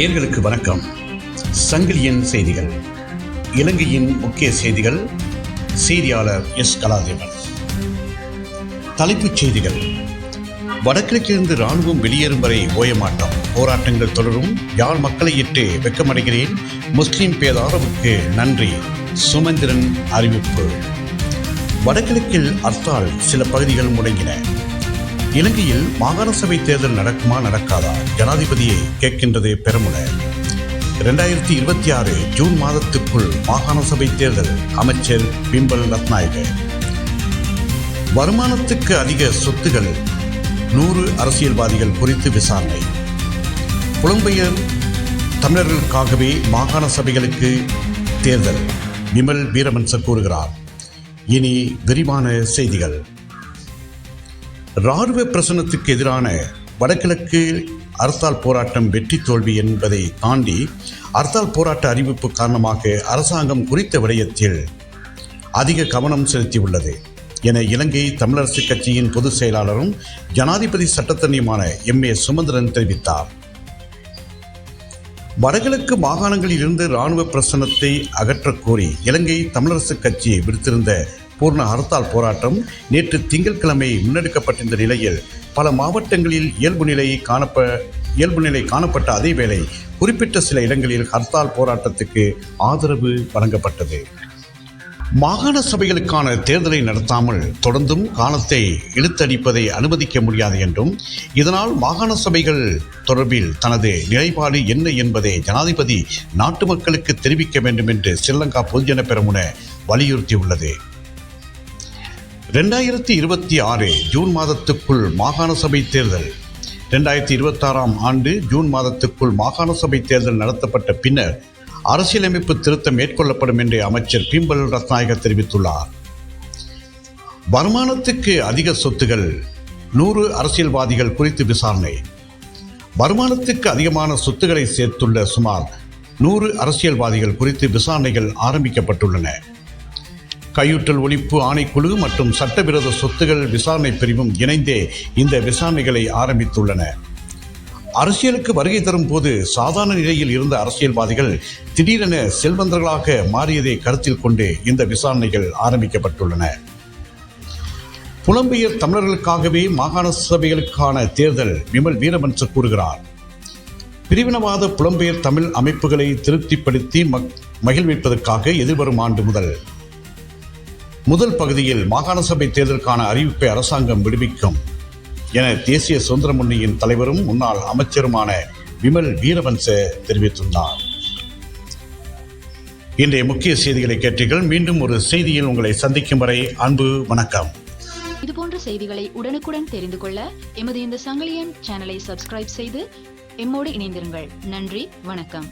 நேர்களுக்கு வணக்கம். சங்கிலியன் செய்திகள். இலங்கையின் முக்கிய செய்திகள். செய்தியாளர் எஸ். கலாதேவன். தலைப்புச் செய்திகள். வடகிழக்கிலிருந்து ராணுவம் வெளியேறும் வரை ஓயமாட்டம். போராட்டங்கள் தொடரும். யாழ் மக்களை இட்டு வெக்கமடைகிறேன். முஸ்லிம் பேதாரவுக்கு நன்றி. சுமந்திரன் அறிவிப்பு. வடகிழக்கில் அர்த்தால் சில பகுதிகள் முடங்கின. இலங்கையில் மாகாண சபை தேர்தல் நடக்குமா நடக்காதா? ஜனாதிபதியை கேட்கின்றது பெருமுன. இரண்டாயிரத்தி இருபத்தி ஆறு ஜூன் மாதத்துக்குள் மாகாண சபை தேர்தல் அமைச்சர் பிம்பல் ரத்நாயக. வருமானத்துக்கு அதிக சொத்துகள் நூறு அரசியல்வாதிகள் குறித்து விசாரணை. புலம்பெயர் தமிழர்களுக்காகவே மாகாண சபைகளுக்கு தேர்தல் விமல் வீரமன்சர் கூறுகிறார். இனி விரிவான செய்திகள். ராணுவ பிரசனத்துக்கு எதிரான வடகிழக்கு அர்த்தால் போராட்டம் வெற்றி தோல்வி என்பதை தாண்டி அர்த்தால் போராட்ட அறிவிப்பு காரணமாக அரசாங்கம் குறித்த விடயத்தில் அதிக கவனம் செலுத்தியுள்ளது என இலங்கை தமிழரசு கட்சியின் பொதுச் செயலாளரும் ஜனாதிபதி சட்டத்தரணியுமான எம் ஏ சுமந்திரன் தெரிவித்தார். வடகிழக்கு மாகாணங்களில் இருந்து இராணுவ பிரசனத்தை அகற்றக்கோரி இலங்கை தமிழரசு கட்சி விடுத்திருந்த பூர்ண ஹர்த்தால் போராட்டம். நேற்று திங்கட்கிழமை முன்னெடுக்கப்பட்டிருந்த நிலையில் பல மாவட்டங்களில் இயல்பு நிலை காணப்ப இயல்பு நிலை காணப்பட்ட அதேவேளை குறிப்பிட்ட சில இடங்களில் ஹர்த்தால் போராட்டத்துக்கு ஆதரவு வழங்கப்பட்டது. மாகாண சபைகளுக்கான தேர்தலை நடத்தாமல் தொடர்ந்தும் காலத்தை இழுத்தடிப்பதை அனுமதிக்க முடியாது என்றும் இதனால் மாகாண சபைகள் தொடர்பில் தனது நிலைப்பாடு என்ன என்பதை ஜனாதிபதி நாட்டு மக்களுக்கு தெரிவிக்க வேண்டும் என்று ஸ்ரீலங்கா பொதுஜன பெரமுன வலியுறுத்தியுள்ளது. ரெண்டாயிரத்தி இருபத்தி ஆறு ஜூன் மாதத்துக்குள் மாகாண சபை தேர்தல். ரெண்டாயிரத்தி இருபத்தாறாம் ஆண்டு ஜூன் மாதத்துக்குள் மாகாண சபை தேர்தல் நடத்தப்பட்ட பின்னர் அரசியலமைப்பு திருத்தம் மேற்கொள்ளப்படும் என்று அமைச்சர் பிம்பல் ரத்நாயக தெரிவித்துள்ளார். வருமானத்துக்கு அதிக சொத்துகள் நூறு அரசியல்வாதிகள் குறித்து விசாரணை. வருமானத்துக்கு அதிகமான சொத்துக்களை சேர்த்துள்ள சுமார் நூறு அரசியல்வாதிகள் குறித்து விசாரணைகள் ஆரம்பிக்கப்பட்டுள்ளன. கையூட்டல் ஒழிப்பு ஆணைக்குழு மற்றும் சட்டவிரோத சொத்துகள் விசாரணை பிரிவும் இணைந்தே இந்த விசாரணைகளை ஆரம்பித்துள்ளன. அரசியலுக்கு வருகை தரும் போது சாதாரண நிலையில் இருந்த அரசியல்வாதிகள் திடீரென செல்வந்தர்களாக மாறியதை கருத்தில் கொண்டு இந்த விசாரணைகள் ஆரம்பிக்கப்பட்டுள்ளன. புலம்பெயர் தமிழர்களுக்காகவே மாகாண சபைகளுக்கான தேர்தல் விமல் வீரவன்ச கூறுகிறார். பிரிவினவாத புலம்பெயர் தமிழ் அமைப்புகளை திருப்திப்படுத்தி மகிழ்விப்பதற்காக எதிர்வரும் ஆண்டு முதல் முதல் பகுதியில் மாகாண சபை தேர்தலுக்கான அறிவிப்பை அரசாங்கம் விடுவிக்கும் என தேசிய சுதந்திர முன்னணியின் தலைவரும் முன்னாள் அமைச்சருமான விமல் வீரவன்ச தெரிவித்துள்ளார். இன்றைய முக்கிய செய்திகளை கேட்டீர்கள். மீண்டும் ஒரு செய்தியில் உங்களை சந்திக்கும் வரை அன்பு வணக்கம். இதுபோன்ற செய்திகளை உடனுக்குடன் தெரிந்து கொள்ள எமது இந்த சங்கிலியன் சேனலை சப்ஸ்கிரைப் செய்து எம்மோடு இணைந்திருங்கள். நன்றி வணக்கம்.